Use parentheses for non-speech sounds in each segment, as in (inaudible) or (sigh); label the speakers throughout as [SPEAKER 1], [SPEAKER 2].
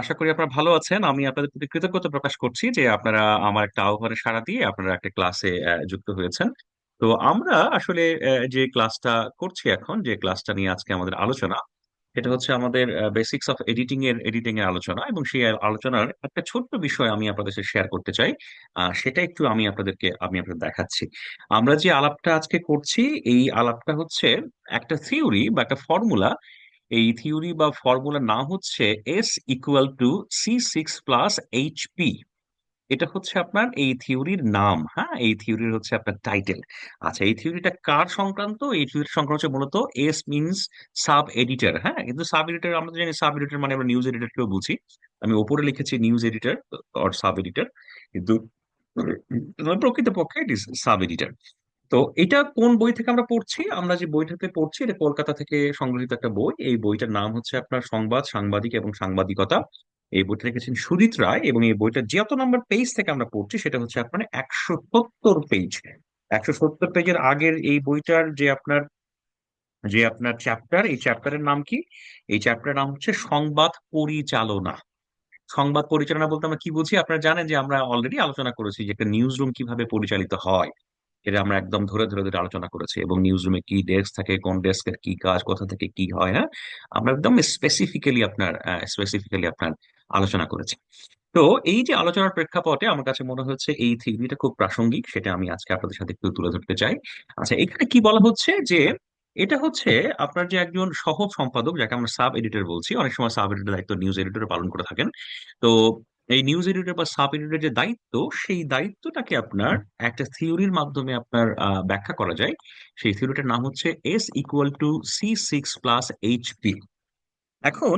[SPEAKER 1] আশা করি আপনারা ভালো আছেন। আমি আপনাদের প্রতি কৃতজ্ঞতা প্রকাশ করছি যে আপনারা আমার একটা আহ্বানে সাড়া দিয়ে আপনারা একটা ক্লাসে যুক্ত হয়েছেন। তো আমরা আসলে যে ক্লাসটা করছি এখন, যে ক্লাসটা নিয়ে আজকে আমাদের আলোচনা এটা হচ্ছে আমাদের বেসিক্স অফ এডিটিং এর এডিটিং এর আলোচনা। এবং সেই আলোচনার একটা ছোট্ট বিষয় আমি আপনাদের সাথে শেয়ার করতে চাই। সেটা একটু আমি আপনাদেরকে, আমি আপনাদের দেখাচ্ছি। আমরা যে আলাপটা আজকে করছি, এই আলাপটা হচ্ছে একটা থিওরি বা একটা ফর্মুলা এই থিওরি বা ফর্মুলার নাম হচ্ছে S equal to C six plus H P এটা হচ্ছে আপনার এই থিওরির নাম হ্যাঁ? এই থিওরির হচ্ছে আপনার টাইটেল আচ্ছা এই থিওরিটা কার সংক্রান্ত? এই থিওরি সংক্রান্ত হচ্ছে মূলত এস মিনস সাব এডিটর হ্যাঁ? কিন্তু সাব এডিটর আমরা জানি সাব এডিটর মানে আমরা নিউজ এডিটরকেও বুঝি। আমি ওপরে লিখেছি news editor or sub editor কিন্তু প্রকৃতপক্ষে ইট ইজ সাব এডিটর তো এটা কোন বই থেকে আমরা পড়ছি? আমরা যে বইটাতে পড়ছি এটা কলকাতা থেকে সংগৃহীত একটা বই। এই বইটার নাম হচ্ছে আপনার সংবাদ, সাংবাদিক এবং সাংবাদিকতা। এই বইটা লিখেছেন সুজিত রায় এবং এই বইটা যত নম্বর পেজ থেকে আমরা পড়ছি সেটা হচ্ছে আপনার একশো সত্তর পেজ একশো সত্তর পেজের আগের এই বইটার যে আপনার যে আপনার চ্যাপ্টার এই চ্যাপ্টারের নাম কি? এই চ্যাপ্টারের নাম হচ্ছে সংবাদ পরিচালনা। সংবাদ পরিচালনা বলতে আমরা কি বুঝি? আপনারা জানেন যে আমরা অলরেডি আলোচনা করেছি যে একটা নিউজ রুম কীভাবে পরিচালিত হয়। এটা আমরা একদম ধরে ধরে ধরে আলোচনা করেছি এবং নিউজ রুমে কি ডেস্ক থাকে, কোন ডেস্কের কি কাজ, কোথা থেকে কি হয় না আমরা একদম স্পেসিফিক্যালি আপনার স্পেসিফিক্যালি আপনার আলোচনা করেছি। তো এই যে আলোচনার প্রেক্ষাপটে আমার কাছে মনে হচ্ছে এই থিওরিটা খুব প্রাসঙ্গিক, সেটা আমি আজকে আপনাদের সাথে একটু তুলে ধরতে চাই। আচ্ছা এখানে কি বলা হচ্ছে যে, এটা হচ্ছে আপনার যে একজন সহ সম্পাদক, যাকে আমরা সাব এডিটর বলছি, অনেক সময় সাব এডিটর দায়িত্ব নিউজ এডিটর পালন করে থাকেন। তো এই নিউজ এডিটর বা সাব এডিটর যে দায়িত্ব, সেই দায়িত্বটাকে আপনার একটা থিওরির মাধ্যমে আপনার ব্যাখ্যা করা যায়। সেই থিওরিটার নাম হচ্ছে S equal to C six plus H P এখন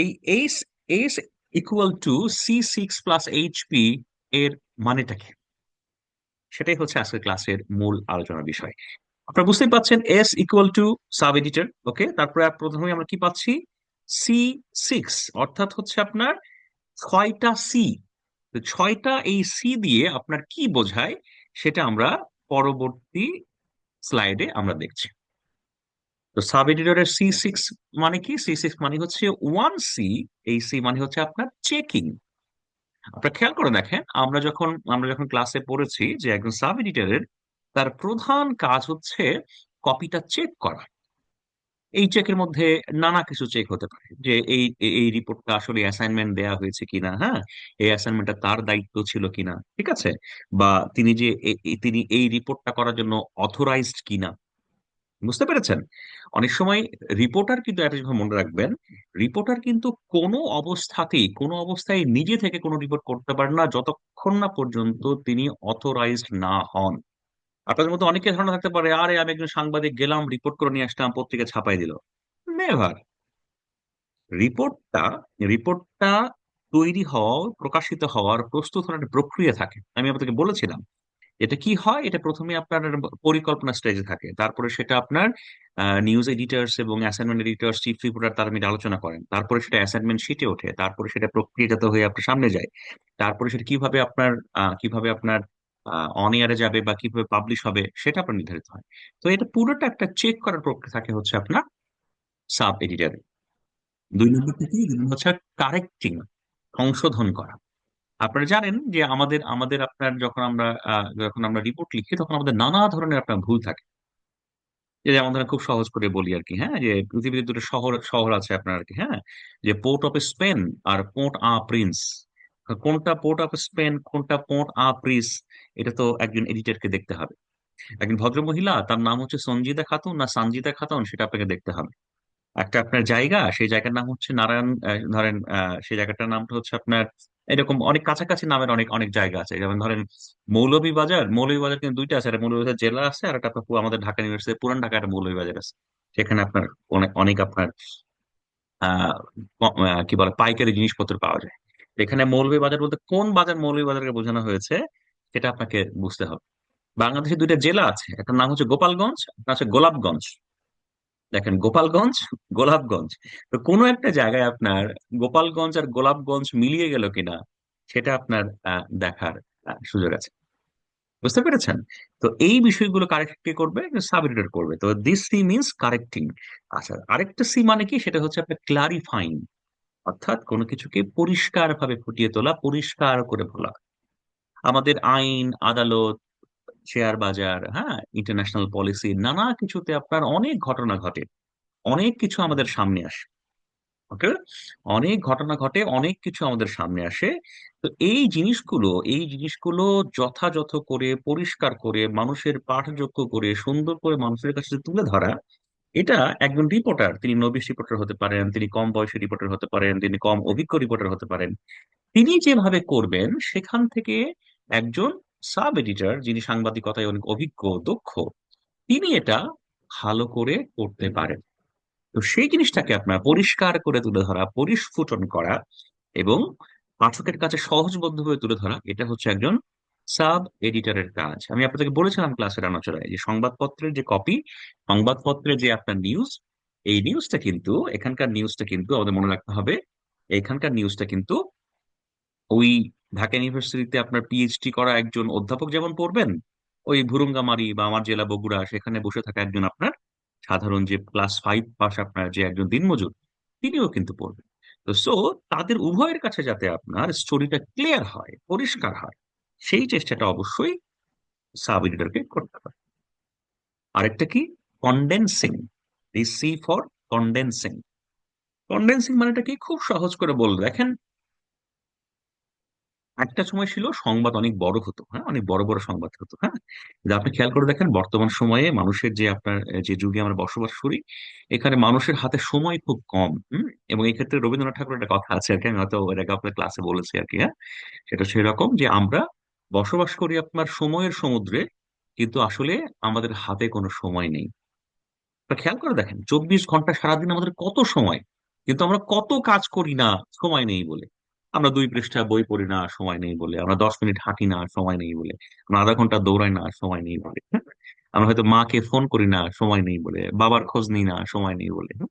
[SPEAKER 1] এই S S equal to C six plus H P এর মানেটা কি? সেটাই হচ্ছে আজকের ক্লাসের মূল আলোচনার বিষয়। আপনারা বুঝতেই পাচ্ছেন S equal to sub editor okay তারপরে প্রথমে আমরা কি পাচ্ছি? সি সিক্স অর্থাৎ হচ্ছে আপনার ছয়টা সি ছয়টা এই সি দিয়ে আপনার কি বোঝায় সেটা আমরা পরবর্তী স্লাইডে আমরা দেখছি। তো সাব এডিটরের সি সিক্স মানে কি? সি সিক্স মানে হচ্ছে ওয়ান সি এই সি মানে হচ্ছে আপনার চেকিং আপনারা খেয়াল করে দেখেন, আমরা যখন আমরা যখন ক্লাসে পড়েছি যে একজন সাব এডিটরের তার প্রধান কাজ হচ্ছে কপিটা চেক করা। এই চেকের মধ্যে নানা কিছু চেক হতে পারে যে এই এই রিপোর্টটা আসলে অ্যাসাইনমেন্ট দেয়া হয়েছে কিনা হ্যাঁ? এই অ্যাসাইনমেন্টটা তার দায়িত্ব ছিল কিনা, ঠিক আছে? বা তিনি যে তিনি এই রিপোর্টটা করার জন্য অথরাইজড কিনা, বুঝতে পেরেছেন? অনেক সময় রিপোর্টার কিন্তু একটা জিনিস মনে রাখবেন রিপোর্টার কিন্তু কোনো অবস্থাতেই, কোনো অবস্থায় নিজে থেকে কোনো রিপোর্ট করতে পারে না যতক্ষণ না পর্যন্ত তিনি অথরাইজড না হন। আপনাদের মধ্যে অনেকের ধারণা থাকতে পারে, আরে আমি একজন সাংবাদিক গেলাম রিপোর্ট করে নিয়ে আসলাম, পত্রিকা ছাপাই দিল। নেভার রিপোর্টটা রিপোর্টটা তৈরি হওয়া, প্রকাশিত হওয়ার প্রস্তুত হওয়ার একটা প্রক্রিয়া থাকে। আমি আপনাকে বলেছিলাম, এটা কি হয়? এটা প্রথমে আপনার পরিকল্পনা স্টেজে থাকে। তারপরে সেটা আপনার নিউজ এডিটার্স এবং অ্যাসাইনমেন্ট এডিটর্স চিফ রিপোর্টার তারা মিলে আলোচনা করেন। তারপরে সেটা অ্যাসাইনমেন্ট শিটে ওঠে। তারপরে সেটা প্রক্রিয়াজাত হয়ে আপনার সামনে যায়। তারপরে সেটা কীভাবে আপনার কীভাবে আপনার অন এয়ারে যাবে বা কীভাবে পাবলিশ হবে সেটা আপনার নির্ধারিত হয়। তো এটা পুরোটা একটা চেক করার প্রক্রিয়া থাকে হচ্ছে আপনার সাব এডিটর দুই নম্বর থেকে হচ্ছে কারেক্টিং সংশোধন করা। আপনারা জানেন যে আমাদের আমাদের আপনার যখন আমরা যখন আমরা রিপোর্ট লিখি তখন আমাদের নানা ধরনের আপনার ভুল থাকে। যে ধরেন খুব সহজ করে বলি আর কি হ্যাঁ? যে পৃথিবীতে দুটো শহর শহর আছে আপনার আর কি হ্যাঁ? যে পোর্ট অফ স্পেন আর পোর্ট আ প্রিন্স কোনটা পোর্ট অফ স্পেন কোনটা পোর্ট আ প্রিন্স এটা তো একজন এডিটরকে দেখতে হবে। একজন ভদ্রমহিলা তার নাম হচ্ছে সঞ্জিদা খাতুন না সানজিদা খাতুন সেটা আপনাকে দেখতে হবে। একটা আপনার জায়গা সেই জায়গার নাম হচ্ছে নারায়ণ ধরেন সেই জায়গাটার নামটা হচ্ছে আপনার এরকম অনেক কাছাকাছি নামের অনেক অনেক জায়গা আছে। যেমন ধরেন মৌলভী বাজার মৌলভীবাজার মৌলভীবাজার কিন্তু দুইটা আছে মৌলভীবাজার জেলা আছে আর একটা আমাদের ঢাকা ইউনিভার্সিটি পুরান ঢাকা একটা মৌলভীবাজার আছে। সেখানে আপনার অনেক অনেক আপনার আহ, কি বলে পাইকারি জিনিসপত্র পাওয়া যায়। এখানে মৌলভীবাজার বলতে কোন বাজার মৌলভীবাজারকে বোঝানো হয়েছে, সেটা আপনাকে বুঝতে হবে। বাংলাদেশে দুইটা জেলা আছে একটা নাম হচ্ছে গোপালগঞ্জ একটা আছে গোলাপগঞ্জ। দেখেন, গোপালগঞ্জ, গোলাপগঞ্জ। তো কোনো একটা জায়গায় আপনার গোপালগঞ্জ আর গোলাপগঞ্জ মিলিয়ে গেল কিনা, সেটা আপনার দেখার সুযোগ আছে। বুঝতে পেরেছেন? তো এই বিষয়গুলো কারেক্ট কে করবে? সাব এডিটর করবে। তো দিস সি মিনস কারেক্টিং আচ্ছা আরেকটা সি মানে কি? সেটা হচ্ছে আপনার ক্লারিফাইং অর্থাৎ কোনো কিছুকে পরিষ্কার ভাবে ফুটিয়ে তোলা, পরিষ্কার করে বলা আমাদের আইন, আদালত, শেয়ার বাজার হ্যাঁ ইন্টারন্যাশনাল পলিসি নানা কিছুতে আপনার অনেক ঘটনা ঘটে। অনেক কিছু আমাদের সামনে আসে। ওকে অনেক ঘটনা ঘটে, অনেক কিছু আমাদের সামনে আসে। তো এই জিনিসগুলো এই জিনিসগুলো যথাযথ করে, পরিষ্কার করে, মানুষের পাঠযোগ্য করে, সুন্দর করে মানুষের কাছে তুলে ধরা এটা একজন রিপোর্টার তিনি নবিশ রিপোর্টার হতে পারেন, তিনি কম বয়সী রিপোর্টার হতে পারেন, তিনি কম অভিজ্ঞ রিপোর্টার হতে পারেন। তিনি যেভাবে করবেন, সেখান থেকে একজন সাব এডিটর যিনি সাংবাদিকতায় অনেক অভিজ্ঞ, দক্ষ, তিনি এটা ভালো করে করতে পারেন। তো সেই জিনিসটাকে আপনার পরিষ্কার করে তুলে ধরা পরিস্ফুটন করা এবং পাঠকের কাছে সহজবোধ্য হয়ে তুলে ধরা, এটা হচ্ছে একজন সাব এডিটরের কাজ। আমি আপনাদেরকে বলেছিলাম ক্লাসের আলোচনায় যে সংবাদপত্রের যে কপি, সংবাদপত্রের যে আপনার নিউজ এই নিউজটা কিন্তু, এখানকার নিউজটা কিন্তু আমাদের মনে রাখতে হবে, এখানকার নিউজটা কিন্তু ওই ঢাকা ইউনিভার্সিটিতে আপনার পিএইচডি করা একজন অধ্যাপক যেমন পড়বেন, ওই ভুরুঙ্গামারি বা আমার জেলা বগুড়া, সেখানে বসে থাকা একজন আপনার সাধারণ যে ক্লাস ফাইভ পাস আপনার যে একজন দিনমজুর, তিনিও কিন্তু পড়বেন। তো সো তাদের উভয়ের কাছে যাতে আপনার স্টোরিটা ক্লিয়ার হয়, পরিষ্কার হয় সেই চেষ্টাটা অবশ্যই সাব এডিটরকে করতে হবে। আরেকটা কি? Condensing the C for condensing condensing মানেটা কি? খুব সহজ করে বলব। দেখেন, একটা সময় ছিল সংবাদ অনেক বড় হতো হ্যাঁ? অনেক বড় বড় সংবাদ হতো হ্যাঁ? আপনি খেয়াল করে দেখেন, বর্তমান সময়ে মানুষের যে আপনার, যে যুগে আমরা বসবাস করি, এখানে মানুষের হাতে সময় খুব কম এবং এই ক্ষেত্রে রবীন্দ্রনাথ ঠাকুরের একটা কথা আছে আর কি, আমি হয়তো আগে আপনার ক্লাসে বলেছি আর কি হ্যাঁ? সেটা সেরকম যে আমরা বসবাস করি আপনার সময়ের সমুদ্রে, কিন্তু আসলে আমাদের হাতে কোনো সময় নেই। খেয়াল করে দেখেন, চব্বিশ ঘণ্টা সারাদিন আমাদের কত সময়? কিন্তু আমরা কত কাজ করি না, সময় নেই বলে। আমরা দুই পৃষ্ঠা বই পড়ি না, সময় নেই বলে। আমরা দশ মিনিট হাঁটি না, সময় নেই বলে। আমরা আধা ঘণ্টা দৌড়াই না, সময় নেই বলে। হ্যাঁ? আমরা হয়তো মাকে ফোন করি না, সময় নেই বলে। বাবার খোঁজ নিই না, সময় নেই বলে। হ্যাঁ?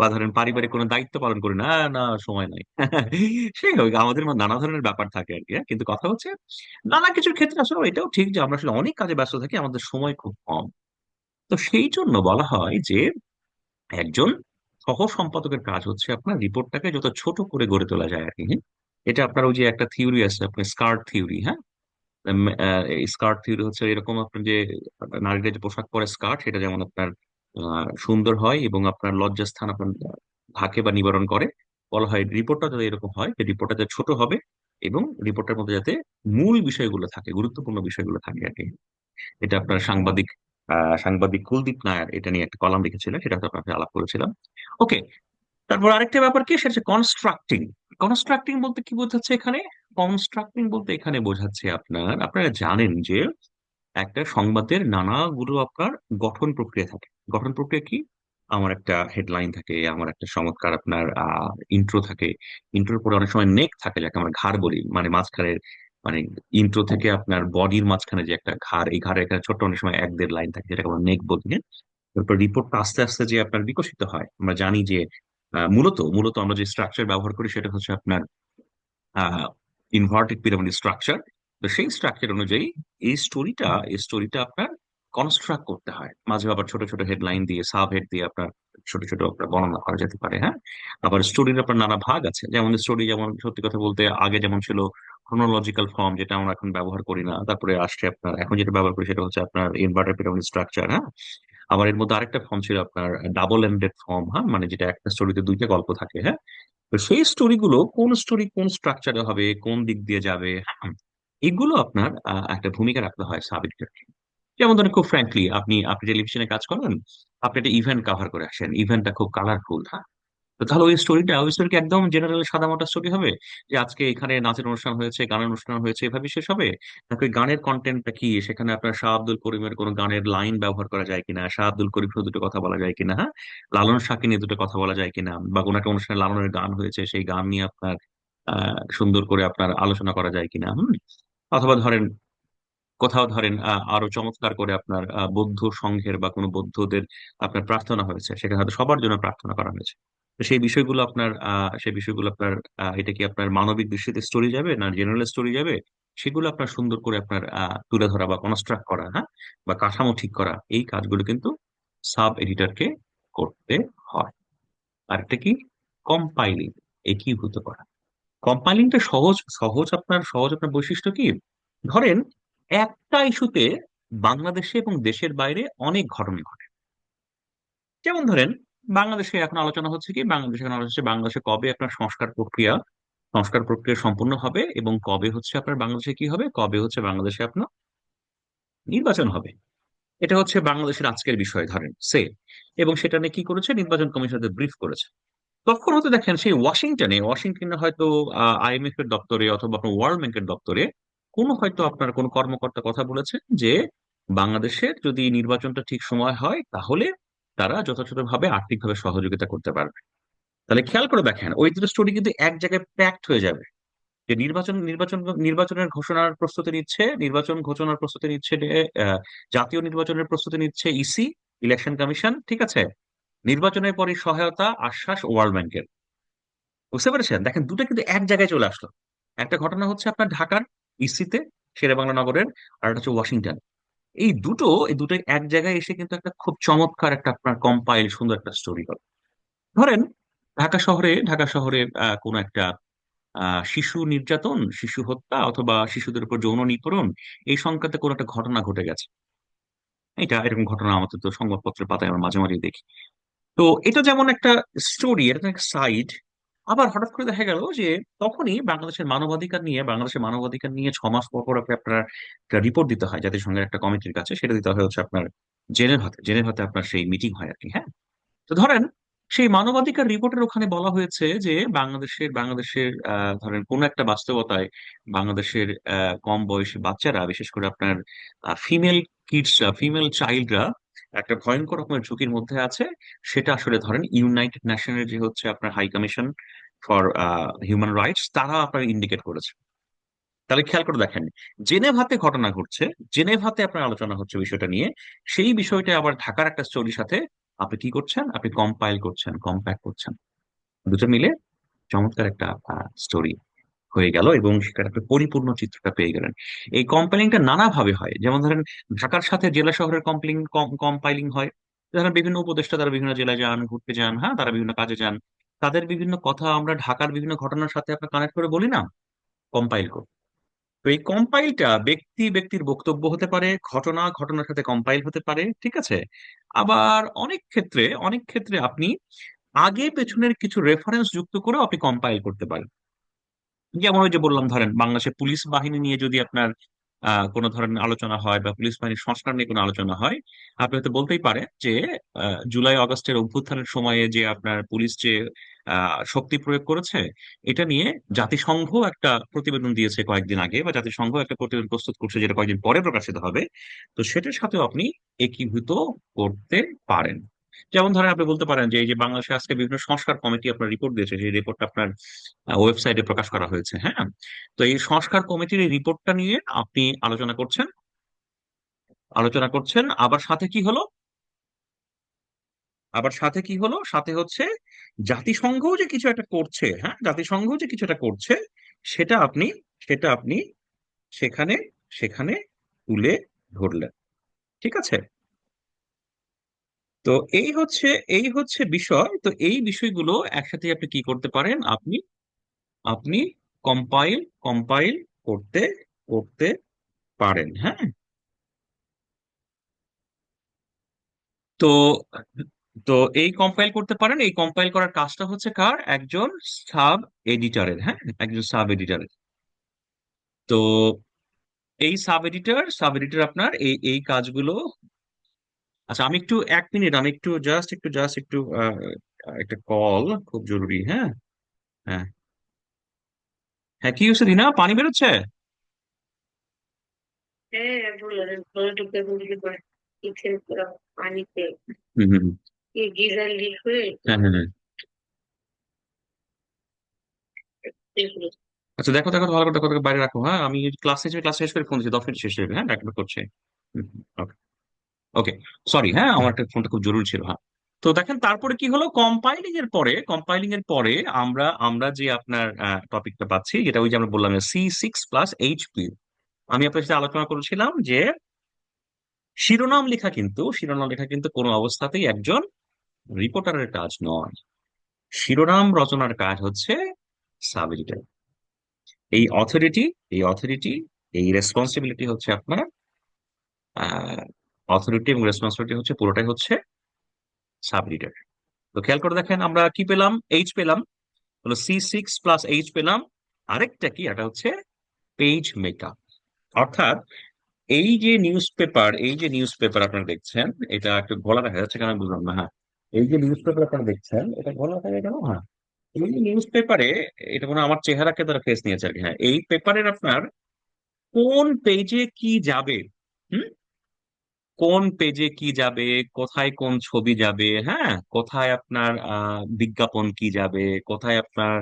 [SPEAKER 1] বা ধরেন পারিবারিক কোনো দায়িত্ব পালন করি না না, সময় নাই (laughs) সেই আমাদের নানা ধরনের ব্যাপার থাকে আর কি হ্যাঁ? কিন্তু কথা হচ্ছে নানা কিছুর ক্ষেত্রে আসলে এটাও ঠিক যে আমরা আসলে অনেক কাজে ব্যস্ত থাকি, আমাদের সময় খুব কম তো সেই জন্য বলা হয় যে একজন সহ সম্পাদকের কাজ হচ্ছে আপনার রিপোর্টটাকে যত ছোট করে গড়ে তোলা যায় আর কি হ্যাঁ? এটা আপনার ওই যে একটা থিওরি আছে, আপনার স্কার্ট থিওরি হ্যাঁ স্কার্ট থিওরি হচ্ছে এরকম আপনার যে নারীরা যে পোশাক পরে স্কার্ট, সেটা যেমন আপনার সুন্দর হয় এবং আপনার লজ্জাস্থান আপনার ঢাকে বা নিবারণ করে। বলা হয় রিপোর্টটা যাতে এরকম হয় যে রিপোর্টটা যাতে ছোট হবে এবং রিপোর্টের মধ্যে যাতে মূল বিষয়গুলো থাকে, গুরুত্বপূর্ণ বিষয়গুলো থাকে আর কি। এটা আপনার সাংবাদিক সাংবাদিক কুলদীপ নায়ার এটা নিয়ে একটা কলাম লিখেছিলেন, সেটা হয়তো আপনাকে আলাপ করেছিলাম। ওকে, তারপর আরেকটা ব্যাপার কি? সেটা হচ্ছে কনস্ট্রাক্টিং কনস্ট্রাক্টিং বলতে কি বোঝাচ্ছে এখানে? কনস্ট্রাক্টিং বলতে এখানে বোঝাচ্ছে আপনার, আপনারা জানেন যে একটা সংবাদের নানাগুলো আপনার গঠন প্রক্রিয়া থাকে। গঠন প্রক্রিয়া কি? আমার একটা হেডলাইন থাকে, আমার একটা চমৎকার আপনার ইন্ট্রো থাকে। ইন্ট্রোর পরে অনেক সময় নেক থাকে, যাকে আমরা ঘাড় বলি। মানে মাঝখানের মানে ইন্ট্রো থেকে আপনার বডির মাঝখানে যে একটা ঘাড়, এই ঘাড়ের একটা ছোট্ট অনেক সময় এক দেড় লাইন থাকে, যেটাকে আমরা নেক বলি হ্যাঁ? তারপর রিপোর্টটা আস্তে আস্তে যে আপনার বিকশিত হয়। আমরা জানি যে মূলত মূলত আমরা যে স্ট্রাকচার ব্যবহার করি সেটা হচ্ছে আপনার ইনভার্টেড পিরামিড স্ট্রাকচার তো সেই স্ট্রাকচার অনুযায়ী এই স্টোরিটা এই স্টোরিটা আপনার কনস্ট্রাক্ট করতে হয়। মাঝে আবার ছোট ছোট হেডলাইন দিয়ে সাব হেড দিয়ে আপনার ছোট ছোট আপনার বর্ণনা করা যেতে পারে হ্যাঁ? আবার স্টোরির আপনার নানা ভাগ আছে। যেমন স্টোরি যেমন সত্যি কথা বলতে আগে যেমন ছিল ক্রোনোলজিক্যাল ফর্ম যেটা আমরা এখন ব্যবহার করি না তারপরে আসছে আপনার এখন যেটা ব্যবহার করি সেটা হচ্ছে আপনার ইনভার্টার পিরামিড স্ট্রাকচার হ্যাঁ? আবার এর মধ্যে আরেকটা ফর্ম ছিল আপনার ডাবল এন্ডেড ফর্ম হ্যাঁ? মানে যেটা একটা স্টোরিতে দুইটা গল্প থাকে হ্যাঁ? তো সেই স্টোরিগুলো কোন স্টোরি কোন স্ট্রাকচারে হবে কোন দিক দিয়ে যাবে হুম, এগুলো আপনার আহ, একটা ভূমিকা রাখতে হয় সাব যেমন ধরেন খুব ফ্র্যাঙ্কলি আপনি আপনি টেলিভিশনে কাজ করেন আপনি একটা ইভেন্ট কাভার করে আসেন ইভেন্টটা খুব কালারফুল হ্যাঁ? তো তাহলে ওই স্টোরিটা ওই স্টোরি কি একদম জেনারেল সাদামাটা স্টোরি হবে যে আজকে এখানে নাচের অনুষ্ঠান হয়েছে গানের অনুষ্ঠান হয়েছে এভাবে শেষ হবে? নাকি ওই গানের কন্টেন্টটা কি? সেখানে আপনার শাহ আব্দুল করিমের কোনো গানের লাইন ব্যবহার করা যায় কিনা? শাহ আব্দুল করিম শুধু দুটো কথা বলা যায় কিনা হ্যাঁ? লালন শাহকে নিয়ে দুটো কথা বলা যায় কিনা? বা কোনো একটা অনুষ্ঠানে লালনের গান হয়েছে সেই গান নিয়ে আপনার আহ সুন্দর করে আপনার আলোচনা করা যায় কিনা হুম? অথবা ধরেন কোথাও ধরেন আরও চমৎকার করে আপনার বৌদ্ধ সংঘের বা কোনো বৌদ্ধদের আপনার প্রার্থনা হয়েছে, সেখানে হয়তো সবার জন্য প্রার্থনা করা হয়েছে। সেই বিষয়গুলো আপনার সেই বিষয়গুলো আপনার এটা কি আপনার মানবিক দৃষ্টিতে স্টোরি যাবে না জেনারেল স্টোরি যাবে? সেগুলো আপনার সুন্দর করে আপনার তুলে ধরা বা কনস্ট্রাক্ট করা হ্যাঁ? বা কাঠামো ঠিক করা, এই কাজগুলো কিন্তু সাব এডিটরকে করতে হয়। আরেকটা কি? কম্পাইলিং একীভূত করা। কম্পাইলিংটা সহজ সহজ আপনার সহজ আপনার বৈশিষ্ট্য কি? ধরেন একটা ইস্যুতে বাংলাদেশে এবং দেশের বাইরে অনেক ঘটনা ঘটে। যেমন ধরেন, বাংলাদেশে এখন আলোচনা হচ্ছে কি? বাংলাদেশে এখন আলোচনা হচ্ছে বাংলাদেশে কবে আপনার সংস্কার প্রক্রিয়া সংস্কার প্রক্রিয়া সম্পূর্ণ হবে এবং কবে হচ্ছে আপনার বাংলাদেশে কি হবে? কবে হচ্ছে বাংলাদেশে আপনার নির্বাচন হবে? এটা হচ্ছে বাংলাদেশের আজকের বিষয় ধরেন সে এবং সেটা নিয়ে কি করেছে? নির্বাচন কমিশনদের ব্রিফ করেছে। তখন হয়তো দেখেন সেই ওয়াশিংটনে ওয়াশিংটনে হয়তো আইএমএফ এর দপ্তরে অথবা ওয়ার্ল্ড ব্যাংকের দপ্তরে কোনো হয়তো আপনার কোনো কর্মকর্তা কথা বলেছেন যে বাংলাদেশের যদি নির্বাচনটা ঠিক সময় হয় তাহলে তারা যথাযথভাবে আর্থিকভাবে সহযোগিতা করতে পারবে। তাহলে খেয়াল করে দেখেন, ওই দুটো স্টোরি কিন্তু এক জায়গায় প্যাকড হয়ে যাবে। যে নির্বাচন নির্বাচন, নির্বাচনের ঘোষণার প্রস্তুতি নিচ্ছে, নির্বাচন ঘোষণার প্রস্তুতি নিচ্ছে জাতীয় নির্বাচনের প্রস্তুতি নিচ্ছে ইসি ইলেকশন কমিশন ঠিক আছে? নির্বাচনের পরে সহায়তা, আশ্বাস ওয়ার্ল্ড ব্যাংকের। বুঝতে পেরেছেন? দেখেন, দুটো কিন্তু এক জায়গায় চলে আসলো। একটা ঘটনা হচ্ছে আপনার ঢাকার ইসিতে, শেরেবাংলা নগরের, আর একটা হচ্ছে ওয়াশিংটন। এই দুটো এই দুটো এক জায়গায় এসে কিন্তু একটা খুব চমৎকার একটা আপনার কম্পাইল সুন্দর একটা স্টোরি হলো। ধরেন, ঢাকা শহরে ঢাকা শহরে কোনো একটা শিশু নির্যাতন, শিশু হত্যা অথবা শিশুদের উপর যৌন নিপীড়ন, এই সংক্রান্ত কোনো একটা ঘটনা ঘটে গেছে। এটা এরকম ঘটনা আমাদের তো সংবাদপত্রের পাতায় আমরা মাঝে মাঝে দেখি। তো এটা যেমন একটা স্টোরি এটা একটা সাইড আবার হঠাৎ করে দেখা গেল যে তখনই বাংলাদেশের মানবাধিকার নিয়ে, বাংলাদেশের মানবাধিকার নিয়ে ছ মাস পর পর আপনার একটা রিপোর্ট দিতে হয়, জাতিসংঘের একটা কমিটির কাছে। সেটা দিতে হয় হচ্ছে আপনার জেনেভাতে জেনেভাতে আপনার সেই মিটিং হয় আর কি হ্যাঁ? তো ধরেন সেই মানবাধিকার রিপোর্টের ওখানে বলা হয়েছে যে বাংলাদেশের বাংলাদেশের ধরেন কোন একটা বাস্তবতায় বাংলাদেশের কম বয়সী বাচ্চারা, বিশেষ করে আপনার ফিমেল কিডসরা ফিমেল চাইল্ডরা একটা ভয়ঙ্কর রকমের ঝুঁকির মধ্যে আছে। সেটা আসলে ধরেন ইউনাইটেড নেশনের যে হচ্ছে আপনার high commission for human rights তারা আপনার ইন্ডিকেট করেছে। তাহলে খেয়াল করে দেখেন, জেনেভাতে ঘটনা ঘটছে, জেনেভাতে আপনার আলোচনা হচ্ছে বিষয়টা নিয়ে, সেই বিষয়টা আবার ঢাকার একটা স্টোরির সাথে আপনি কি করছেন? আপনি কম্পাইল করছেন কম্প্যাক্ট করছেন। দুটো মিলে চমৎকার একটা স্টোরি হয়ে গেল এবং সেখানে একটা পরিপূর্ণ চিত্রটা পেয়ে গেলেন। এই কম্পাইলিংটা নানাভাবে হয়। যেমন ধরেন, ঢাকার সাথে জেলা শহরের কম্পাইলিং কম্পাইলিং হয়। ধরেন, বিভিন্ন উপদেষ্টা তারা বিভিন্ন জেলায় যান, ঘুরতে যান হ্যাঁ তারা বিভিন্ন কাজে যান। তাদের বিভিন্ন কথা আমরা ঢাকার বিভিন্ন ঘটনার সাথে আপনার কানেক্ট করে বলি না? কম্পাইল করি। তো এই কম্পাইলটা ব্যক্তি ব্যক্তির বক্তব্য হতে পারে, ঘটনা ঘটনার সাথে কম্পাইল হতে পারে, ঠিক আছে? আবার অনেক ক্ষেত্রে অনেক ক্ষেত্রে আপনি আগে পেছনের কিছু রেফারেন্স যুক্ত করেও আপনি কম্পাইল করতে পারেন। যেমন ওই যে বললাম, ধরেন বাংলাদেশের পুলিশ বাহিনী নিয়ে যদি আপনার কোনো ধরনের আলোচনা হয় বা পুলিশ বাহিনীর সংস্কার নিয়ে কোনো আলোচনা হয়, আপনি হয়তো বলতেই পারেন যে জুলাই, আগস্টের অভ্যুত্থানের সময়ে যে আপনার পুলিশ যে শক্তি প্রয়োগ করেছে, এটা নিয়ে জাতিসংঘ একটা প্রতিবেদন দিয়েছে কয়েকদিন আগে বা জাতিসংঘ একটা প্রতিবেদন প্রস্তুত করছে যেটা কয়েকদিন পরে প্রকাশিত হবে। তো সেটার সাথেও আপনি একীভূত করতে পারেন। যেমন ধরেন আপনি বলতে পারেন যে এই যে বাংলাদেশে আজকে বিভিন্ন সংস্কার কমিটি আপনার রিপোর্ট দিয়েছে, সেই রিপোর্টটা আপনার ওয়েবসাইটে প্রকাশ করা হয়েছে হ্যাঁ? তো এই সংস্কার কমিটির এই রিপোর্টটা নিয়ে আপনি আলোচনা করছেন? আলোচনা করছেন, আবার সাথে কি হলো? আবার সাথে কি হলো? সাথে হচ্ছে জাতিসংঘ যে কিছু একটা করছে হ্যাঁ? জাতিসংঘ যে কিছু একটা করছে, সেটা আপনি সেটা আপনি সেখানে সেখানে তুলে ধরলেন। ঠিক আছে? তো এই হচ্ছে এই হচ্ছে বিষয়। তো এই বিষয়গুলো একসাথে আপনি কি করতে পারেন? আপনি আপনি কম্পাইল কম্পাইল করতে করতে পারেন হ্যাঁ? তো তো এই কম্পাইল করতে পারেন। এই কম্পাইল করার কাজটা হচ্ছে কার? একজন সাব এডিটারের হ্যাঁ? একজন সাব এডিটারের তো এই সাব এডিটর সাব এডিটর আপনার এই এই কাজগুলো আচ্ছা আমি একটু এক মিনিট আমি একটু জাস্ট একটু জাস্ট একটু একটা কল খুব জরুরি হ্যাঁ? হ্যাঁ। হ্যাঁ কি হচ্ছে দিনা পানি বেরোচ্ছে? আচ্ছা দেখো দেখো ভালো করে দেখো বাইরে রাখো হ্যাঁ? আমি ক্লাস শেষ ক্লাস শেষ করে ফোন দিচ্ছি দশ মিনিট শেষ হয়ে হ্যাঁ? ব্যাক করছে। ওকে ওকে সরি হ্যাঁ আমার একটা ফোনটা খুব জরুরি ছিল হ্যাঁ। তো দেখেন তারপরে কি হলো? কম্পাইলিং এর পরে কম্পাইলিং এর পরে আমরা আমরা যে আপনার টপিকটা পাচ্ছি যেটা ওই যে আমরা বললাম C six plus H HP আমি আপনার সাথে আলোচনা করেছিলাম যে শিরোনাম লেখা কিন্তু শিরোনাম লেখা কিন্তু কোনো অবস্থাতেই একজন রিপোর্টারের কাজ নয়। শিরোনাম রচনার কাজ হচ্ছে সাব এডিটর এই অথরিটি এই অথরিটি এই রেসপন্সিবিলিটি হচ্ছে আপনার অথরিটি এবং রেসপন্সিবিলিটি হচ্ছে, পুরোটাই হচ্ছে সাব এডিটর তো খেয়াল করে দেখেন, আমরা কি পেলাম? এইচ পেলাম। হলো সি সিক্স প্লাস এইচ পেলাম। আরেকটা কি? এটা হচ্ছে পেজ মেকআপ অর্থাৎ এই যে নিউজ পেপার এই যে নিউজ পেপার আপনারা দেখছেন, এটা একটু গলা দেখা যাচ্ছে কেন বুঝলাম না হ্যাঁ। এই যে নিউজ পেপার আপনারা দেখছেন, এটা গলা দেখা যায় কেন? হ্যাঁ। এই নিউজ পেপারে এটা কোনো আমার চেহারাকে তারা ফেস নিয়েছে আর কি হ্যাঁ। এই পেপারের আপনার কোন পেজে কি যাবে? হুম? কোন পেজে কি যাবে? কোথায় কোন ছবি যাবে? হ্যাঁ? কোথায় আপনার আহ বিজ্ঞাপন কি যাবে? কোথায় আপনার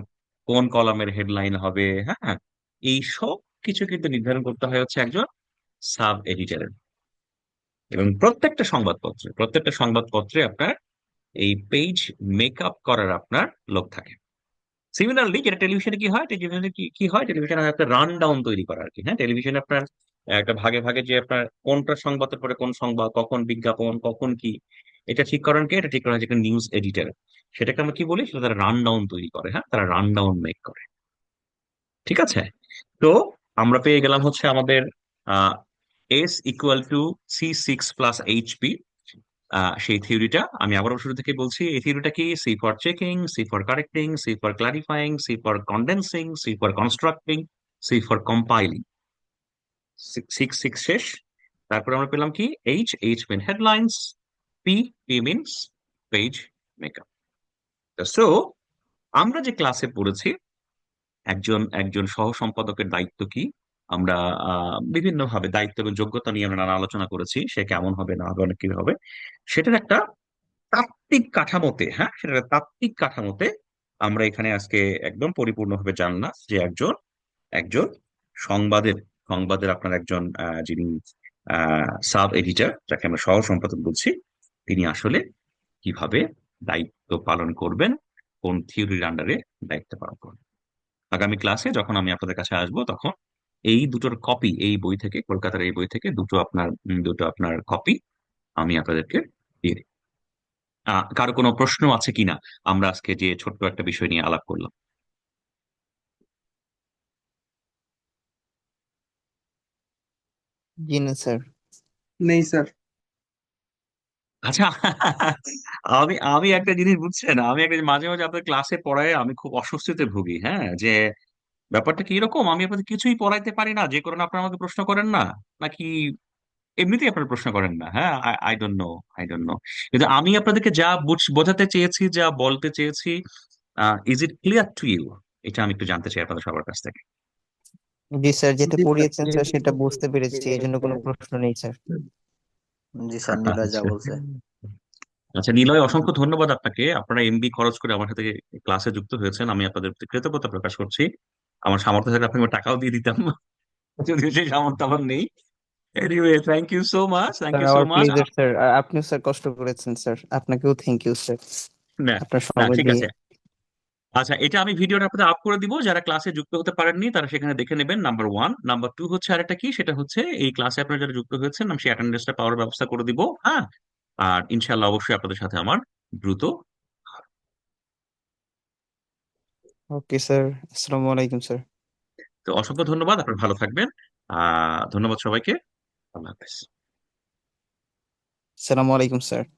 [SPEAKER 1] কোন কলামের হেডলাইন হবে? হ্যাঁ? এই সব কিছু কিন্তু নির্ধারণ করতে হয় হচ্ছে একজন সাব এডিটরের এবং প্রত্যেকটা সংবাদপত্রে প্রত্যেকটা সংবাদপত্রে আপনার এই পেজ মেকআপ করার আপনার লোক থাকে। সিমিলারলি যেটা টেলিভিশনে কি হয় টেলিভিশনে কি হয়? টেলিভিশনে একটা রান ডাউন তৈরি করা আর কি। হ্যাঁ? টেলিভিশনে আপনার একটা ভাগে ভাগে যে আপনার কোনটা সংবাদের পরে কোন সংবাদ, কখন বিজ্ঞাপন, কখন কি, এটা ঠিক করেন কে? এটা ঠিক করা হয় যে নিউজ এডিটার। সেটাকে আমরা কি বলি? সেটা তারা রান ডাউন তৈরি করে হ্যাঁ? তারা রান ডাউন মেক করে। ঠিক আছে? তো আমরা পেয়ে গেলাম হচ্ছে আমাদের S equal to C six plus HP সেই থিওরিটা আমি আবারও শুরু থেকে বলছি, এই থিওরিটা কি? C for checking C for correcting C for clarifying C for condensing C for constructing C for compiling six six শেষ তারপরে আমরা পেলাম কি? H H mean headlines P P means page makeup so আমরা যে ক্লাসে পড়েছি, একজন একজন সহ সম্পাদকের দায়িত্ব কি? আমরা বিভিন্ন ভাবে দায়িত্ব এবং যোগ্যতা নিয়ে আমরা নানা আলোচনা করেছি, সে কেমন হবে, না হবে কি হবে। সেটার একটা তাত্ত্বিক কাঠামোতে হ্যাঁ? সেটার তাত্ত্বিক কাঠামোতে আমরা এখানে আজকে একদম পরিপূর্ণভাবে জানলাম যে একজন একজন সংবাদের সংবাদের আপনার একজন যিনি সাব এডিটর, যাকে আমরা সহ সম্পাদক বলছি, তিনি আসলে কীভাবে দায়িত্ব পালন করবেন, কোন থিওরির আন্ডারে দায়িত্ব পালন করবেন। আগামী ক্লাসে যখন আমি আপনাদের কাছে আসব, তখন এই দুটোর কপি এই বই থেকে, কলকাতার এই বই থেকে দুটো আপনার দুটো আপনার কপি আমি আপনাদেরকে দিয়ে দিই কারও কোনো প্রশ্ন আছে কিনা? আমরা আজকে যে ছোট্ট একটা বিষয় নিয়ে আলাপ করলাম।
[SPEAKER 2] জি না স্যার।
[SPEAKER 3] নেই স্যার।
[SPEAKER 1] আচ্ছা আমি আমি একটা জিনিস বুঝছেন আমি একটা মাঝে মাঝে আপনার ক্লাসে পড়ায় আমি খুব অস্বস্তিতে ভুগি হ্যাঁ? যে ব্যাপারটা কি এরকম? আমি আপনাদের কিছুই পড়াইতে পারি না যে কারণে আপনারা আমাকে প্রশ্ন করেন না নাকি এমনিতেই আপনারা প্রশ্ন করেন না হ্যাঁ? I don't know I don't know কিন্তু আমি আপনাদেরকে যা বোঝাতে চেয়েছি যা বলতে চেয়েছি is it clear to you এটা আমি একটু জানতে চাই আপনাদের সবার কাছ থেকে।
[SPEAKER 2] জি স্যার যেটা পড়িয়েছেন স্যার সেটা বুঝতে পেরেছি এই জন্য কোনো প্রশ্ন নেই স্যার।
[SPEAKER 4] জি স্যার নিলয় যা
[SPEAKER 1] আচ্ছা।
[SPEAKER 4] বলছে।
[SPEAKER 1] আচ্ছা নিলয় অসংখ্য ধন্যবাদ আপনাকে। আপনারা এমবি খরচ করে আমার সাথে ক্লাসে যুক্ত হয়েছেন আমি আপনাদের প্রতি কৃতজ্ঞতা প্রকাশ করছি। আমার সামর্থ্য থাকলে আপনাকে টাকাও দিয়ে দিতাম যদিও সেই সামর্থ্য আমার নেই। Anyway thank you so much thank
[SPEAKER 2] sir
[SPEAKER 1] you so much
[SPEAKER 2] sir আপনিও স্যার কষ্ট করেছেন স্যার। আপনাকেও থ্যাংক ইউ স্যার
[SPEAKER 1] না
[SPEAKER 2] আপনার সময়
[SPEAKER 1] ঠিক
[SPEAKER 2] দিয়ে।
[SPEAKER 1] আছে। আচ্ছা এটা আমি ভিডিওটা আপনাদের আপ করে দিব। যারা ক্লাসে যুক্ত হতে পারেননি তারা সেখানে দেখে নেবেন নাম্বার ওয়ান নাম্বার টু হচ্ছে আরেকটা কি? সেটা হচ্ছে এই ক্লাসে আপনারা যারা যুক্ত হয়েছেন আমি সেই অ্যাটেন্ডেন্সটা পাওয়ার ব্যবস্থা করে দিব হ্যাঁ? আর ইনশাল্লাহ অবশ্যই আপনাদের সাথে আমার দ্রুত
[SPEAKER 2] ওকে স্যার আসসালামু আলাইকুম স্যার
[SPEAKER 1] তো অসংখ্য ধন্যবাদ আপনারা ভালো থাকবেন। আহ ধন্যবাদ সবাইকে। আল্লাহ হাফেজ।
[SPEAKER 2] আসসালামু আলাইকুম স্যার